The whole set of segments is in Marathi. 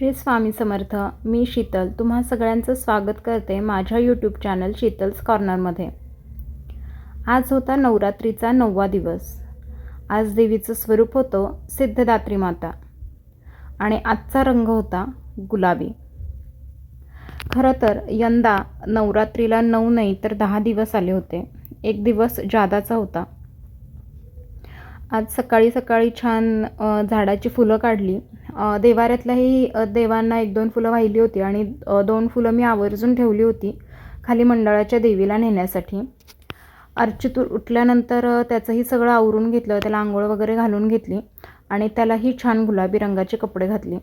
श्री स्वामी समर्थ मी शीतल तुम्हा सगळ्यांचं स्वागत करते माझ्या यूट्यूब चॅनल शीतल्स कॉर्नरमध्ये आज होता नवरात्रीचा नववा दिवस. आज देवीचं स्वरूप होतं सिद्धदात्री माता आणि आजचा रंग होता गुलाबी. खरं तर यंदा नवरात्रीला नऊ नाही तर दहा दिवस आले होते. एक दिवस जादाचा होता. आज सकाळी सकाळी छान झाडाची फुलं काढली. देवाऱ्यातल्याही देवांना एक दोन फुलं वाहिली होती आणि दोन फुलं मी आवर्जून ठेवली होती खाली मंडळाच्या देवीला नेण्यासाठी. अर्चित उठल्यानंतर त्याचंही सगळं आवरून घेतलं त्याला आंघोळ वगैरे घालून घेतली आणि त्यालाही छान गुलाबी रंगाचे कपडे घातले.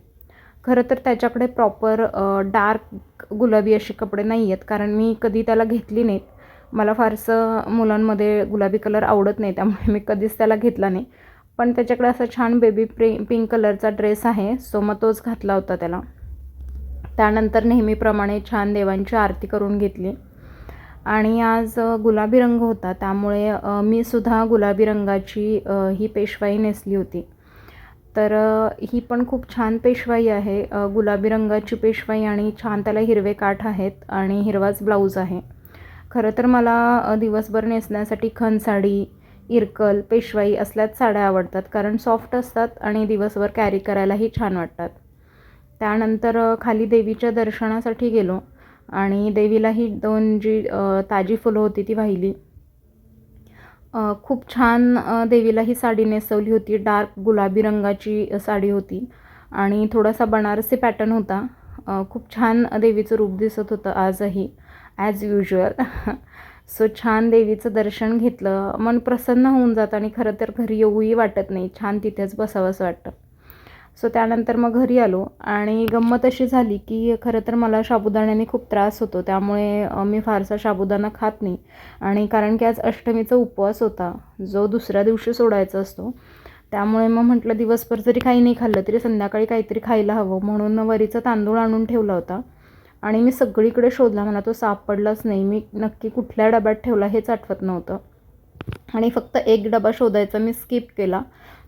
खरं तर त्याच्याकडे प्रॉपर डार्क गुलाबी असे कपडे नाही आहेत कारण मी कधी त्याला घेतली नाहीत. मला फारसं मुलांमध्ये गुलाबी कलर आवडत नाही त्यामुळे मी कधीच त्याला घेतला नाही. पण त्याच्याकडे असा छान बेबी प्रे पिंक कलरचा ड्रेस आहे सो मग तोच घातला होता त्याला. त्यानंतर नेहमीप्रमाणे छान देवांची आरती करून घेतली. आणि आज गुलाबी रंग होता त्यामुळे मी सुद्धा गुलाबी रंगाची ही पेशवाई नेसली होती. तर ही पण खूप छान पेशवाई आहे. गुलाबी रंगाची पेशवाई आणि छान त्याला हिरवे काठ आहेत आणि हिरवाच ब्लाऊज आहे. खरं तर मला दिवसभर नेसण्यासाठी खण साडी इरकल पेशवाई असल्याच साड्या आवडतात. कारण सॉफ्ट असतात आणि दिवसभर कॅरी करायलाही छान वाटतात. त्यानंतर खाली देवीच्या दर्शनासाठी गेलो आणि देवीलाही दोन जी ताजी फुलं होती ती वाहिली. खूप छान देवीलाही देवीला ही साडी नेसवली होती. डार्क गुलाबी रंगाची साडी होती आणि थोडासा बनारसी पॅटर्न होता. खूप छान देवीचं रूप दिसत होतं आजही ॲज युजल सो छान देवीचं दर्शन घेतलं. मन प्रसन्न होऊन जातं आणि खरं तर घरी येऊही वाटत नाही. छान तिथेच बसावंसं वाटतं. सो त्यानंतर मग घरी आलो आणि गंमत अशी झाली की खरं तर मला साबुदाण्याने खूप त्रास होतो. त्यामुळे मी फारसा साबुदाणा खात नाही. आणि कारण की आज अष्टमीचा उपवास होता. जो दुसऱ्या दिवशी सोडायचा असतो. त्यामुळे मग म्हटलं दिवसभर जरी काही नाही खाल्लं तरी संध्याकाळी काहीतरी खायला हवं. म्हणून वरीचा तांदूळ आणून ठेवला होता. आणि मी सगळीकडे शोधला मला तो सापडलाच नाही. मी नक्की कुठल्या डब्यात ठेवला हेच आठवत नव्हतं. आणि फक्त एक डबा शोधायचा मी स्किप केला.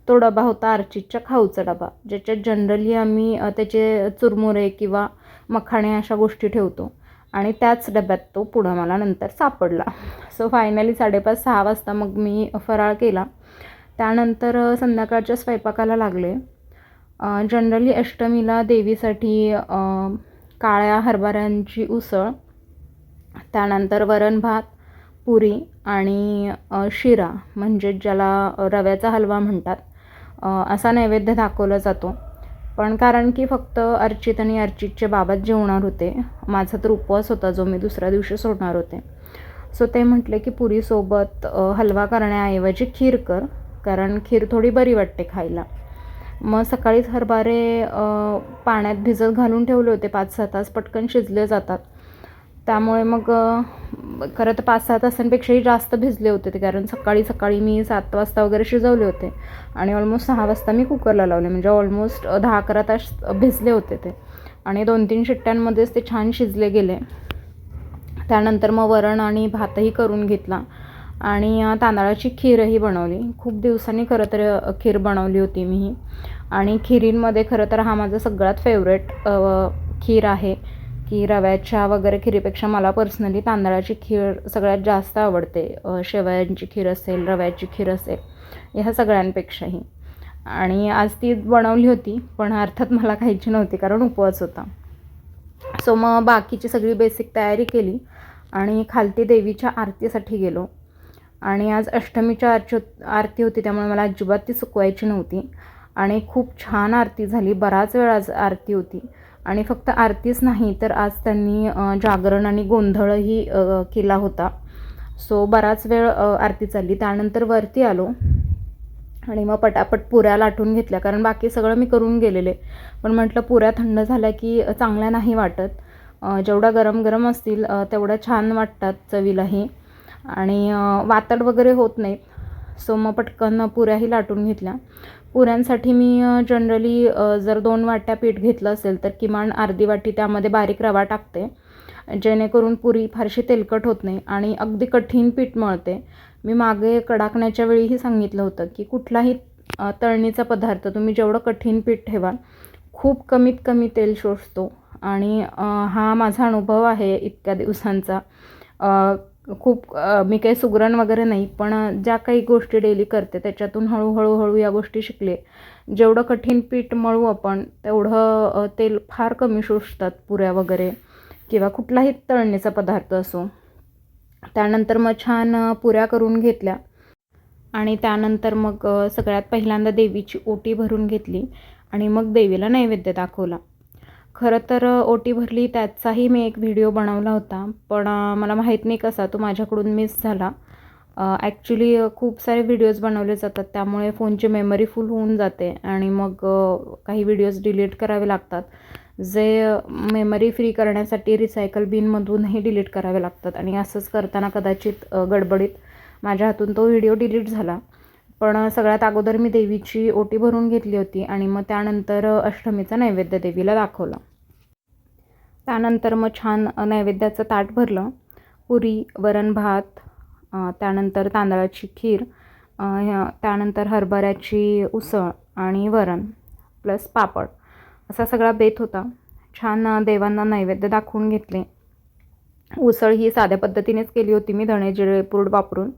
तो डबा होता आर्चितच्या खाऊचा डबा ज्याच्यात जनरली आम्ही त्याचे चुरमुरे किंवा मखाणे अशा गोष्टी ठेवतो. आणि त्याच डब्यात तो पुढं मला नंतर सापडला. सो फायनली साडेपाच सहा वाजता मग मी फराळ केला. त्यानंतर संध्याकाळच्या स्वयंपाकाला लागले. जनरली अष्टमीला देवीसाठी काळ्या हरभऱ्यांची उसळ त्यानंतर वरण भात पुरी आणि शिरा म्हणजे ज्याला रव्याचा हलवा म्हणतात. असा नैवेद्य दाखवला जातो. पण कारण की फक्त अर्चित आणि अर्चितचे बाबाच जेवणार होते माझा तर उपवास होता जो मी दुसऱ्या दिवशी सोडणार होते. सो ते म्हटले की पुरीसोबत हलवा करण्याऐवजी खीर कर. कारण खीर थोडी बरी वाटते खायला. मग सकाळीच हरभरे पाण्यात भिजत घालून ठेवले होते पाच सहा तास पटकन शिजले जातात. त्यामुळे मग खरं तर पाच सहा तासांपेक्षाही जास्त भिजले होते ते कारण सकाळी सकाळी मी सात वाजता वगैरे शिजवले होते. आणि ऑलमोस्ट सहा वाजता मी कुकरला लावले म्हणजे ऑलमोस्ट दहा अकरा तास भिजले होते ते. आणि दोन तीन शिट्ट्यांमध्येच ते छान शिजले गेले. त्यानंतर मग वरण आणि भातही करून घेतला. आणि तांदळाची खीरही बनवली. खूप दिवसांनी खरं तर खीर बनवली होती मी ही. आणि खिरींमध्ये खरं तर हा माझा सगळ्यात फेवरेट खीर आहे की रव्याच्या वगैरे खिरीपेक्षा मला पर्सनली तांदळाची खीर सगळ्यात जास्त आवडते. शेवयांची खीर असेल रव्याची खीर असेल ह्या सगळ्यांपेक्षाही. आणि आज ती बनवली होती पण अर्थात मला खायची नव्हती कारण उपवास होता. सो मग बाकीची सगळी बेसिक तयारी केली आणि खालती देवीच्या आरतीसाठी गेलो. आणि आज अष्टमीच्या आरची आरती होती त्यामुळे मला अजिबात ती चुकवायची नव्हती. आणि खूप छान आरती झाली बराच वेळ आज आरती होती. आणि फक्त आरतीच नाही तर आज त्यांनी जागरण आणि गोंधळही केला होता. सो बराच वेळ आरती चालली. त्यानंतर वरती आलो. आणि मग पटापट पुऱ्या लाटून घेतल्या. कारण बाकी सगळं मी करून गेलेले. पण म्हटलं पुऱ्या थंड झाल्या की चांगल्या नाही वाटत. जेवढ्या गरम गरम असतील तेवढ्या छान वाटतात चवीलाही. आणि वातड वगैरे होत नाहीत सो मग पटकन पुऱ्याही लाटून घेतल्या. पुऱ्यांसाठी मी जनरली जर दोन वाट्या पीठ घेतलं असेल तर किमान अर्धी वाटी त्यामध्ये बारीक रवा टाकते. जेणेकरून पुरी फारशी तेलकट होत नाही आणि अगदी कठीण पीठ मळते. मी मागे कडाकण्याच्या वेळीही सांगितलं होतं की कुठलाही तळणीचा पदार्थ तुम्ही जेवढं कठीण पीठ ठेवाल खूप कमीत कमी तेल शोषतो. आणि हा माझा अनुभव आहे इतक्या दिवसांचा. खूप मी काही सुगरण वगैरे नाही पण ज्या काही गोष्टी डेली करते त्याच्यातून हळूहळू हळू या गोष्टी शिकले. जेवढं कठीण पीठ मळू आपण तेवढं तेल फार कमी शोषतात पुऱ्या वगैरे किंवा कुठलाही तळणीचा पदार्थ असो. त्यानंतर मग छान पुऱ्या करून घेतल्या. आणि त्यानंतर मग सगळ्यात पहिल्यांदा देवीची ओटी भरून घेतली. आणि मग देवीला नैवेद्य दाखवला. खरं तर ओटी भरली त्याचाही मी एक व्हिडिओ बनवला होता. पण मला माहीत नाही कसा तो माझ्याकडून मिस झाला. ॲक्च्युली खूप सारे व्हिडिओज बनवले जातात. त्यामुळे फोनची मेमरी फुल होऊन जाते आणि मग काही व्हिडिओज डिलीट करावे लागतात. जे मेमरी फ्री करण्यासाठी रिसायकल बिनमधूनही डिलीट करावे लागतात. आणि असंच करताना कदाचित गडबडीत माझ्या हातून तो व्हिडिओ डिलीट झाला. पण सगळ्यात अगोदर मी देवीची ओटी भरून घेतली होती आणि मग त्यानंतर अष्टमीचा नैवेद्य देवीला दाखवला. त्यानंतर मग छान नैवेद्याचं ताट भरलं. पुरी वरण भात त्यानंतर तांदळाची खीर त्यानंतर हरभऱ्याची उसळ आणि वरण प्लस पापड. असा सगळा बेत होता. छान देवांना नैवेद्य दाखवून घेतले. उसळ ही साध्या पद्धतीनेच केली होती मी धणे जिरे पूड वापरून.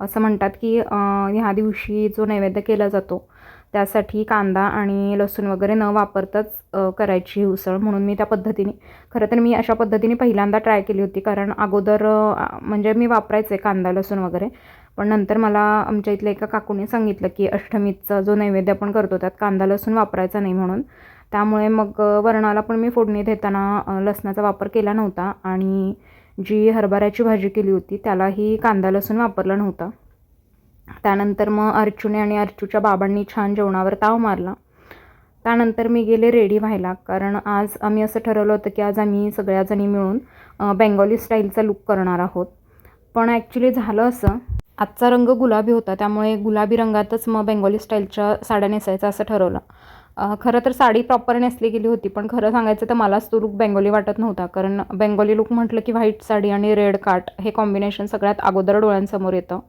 असं म्हणतात की ह्या दिवशी जो नैवेद्य केला जातो त्यासाठी कांदा आणि लसूण वगैरे न वापरताच करायची ही उसळ म्हणून मी त्या पद्धतीने खरं तर मी अशा पद्धतीने पहिल्यांदा ट्राय केली होती. कारण अगोदर म्हणजे मी वापरायचे कांदा लसूण वगैरे. पण नंतर मला आमच्या इथल्या एका काकूने सांगितलं की अष्टमीचा जो नैवेद्य आपण करतो त्यात कांदा लसूण वापरायचा नाही म्हणून. त्यामुळे मग वरणाला पण मी फोडणी देताना लसणाचा वापर केला नव्हता. आणि जी हरभऱ्याची भाजी केली होती त्यालाही कांदा लसूण वापरला नव्हता. त्यानंतर मग अर्चूने आणि अर्चूच्या बाबांनी छान जेवणावर ताव मारला. त्यानंतर मी गेले रेडी व्हायला. कारण आज आम्ही असं ठरवलं होतं की आज आम्ही सगळ्याजणी मिळून बेंगॉली स्टाईलचा लुक करणार आहोत. पण ॲक्च्युली झालं असं. आजचा रंग गुलाबी होता. त्यामुळे गुलाबी रंगातच मग बेंगॉली स्टाईलच्या साड्या नेसायचं असं ठरवलं. खरं तर साडी प्रॉपर नेसली गेली होती. पण खरं सांगायचं तर मलाच तो लुक बेंगॉली वाटत नव्हता. कारण बेंगॉली लुक म्हटलं की व्हाईट साडी आणि रेड काट हे कॉम्बिनेशन सगळ्यात अगोदर डोळ्यांसमोर येतं.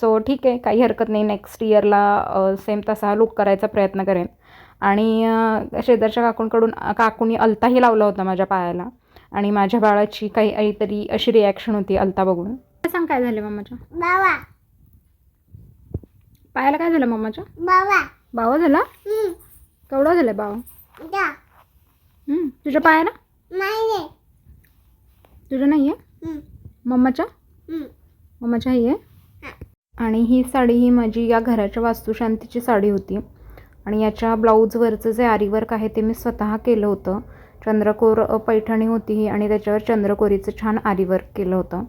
सो ठीक आहे काही हरकत नाही. नेक्स्ट इयरला सेम तसा लुक करायचा प्रयत्न करेन. आणि शेजारच्या काकूंकडून काकूनी अलताही लावला होता माझ्या पायाला. आणि माझ्या बाळाची काही काहीतरी अशी रिॲक्शन होती अलता बघून. सांग काय झालं मम्माच्या बाबा. पायाला काय झालं मम्माच्या बाबा. बावा झाला? केवढा झाला बावा? जा. हं, तुझ्या पायाला? नाही रे तुझं नाही आहे मम्माच्या मम्माच्या ही आहे आणि ही साडी ही माझी या घराच्या वास्तुशांतीची साडी होती. आणि याच्या ब्लाऊजवरचं जे आरीवर्क आहे ते मी स्वतः केलं होतं. चंद्रकोर पैठणी होती ही आणि त्याच्यावर चंद्रकोरीचं छान आरीवर्क केलं होतं.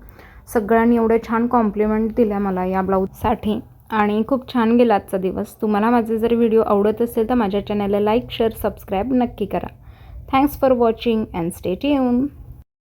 सगळ्यांनी एवढे छान कॉम्प्लिमेंट दिल्या मला या ब्लाऊजसाठी. आणि खूप छान गेला आजचा दिवस. तुम्हाला माझे जर व्हिडिओ आवडत असेल तर माझ्या चॅनलला लाईक शेअर सबस्क्राईब नक्की करा. Thanks for watching and stay tune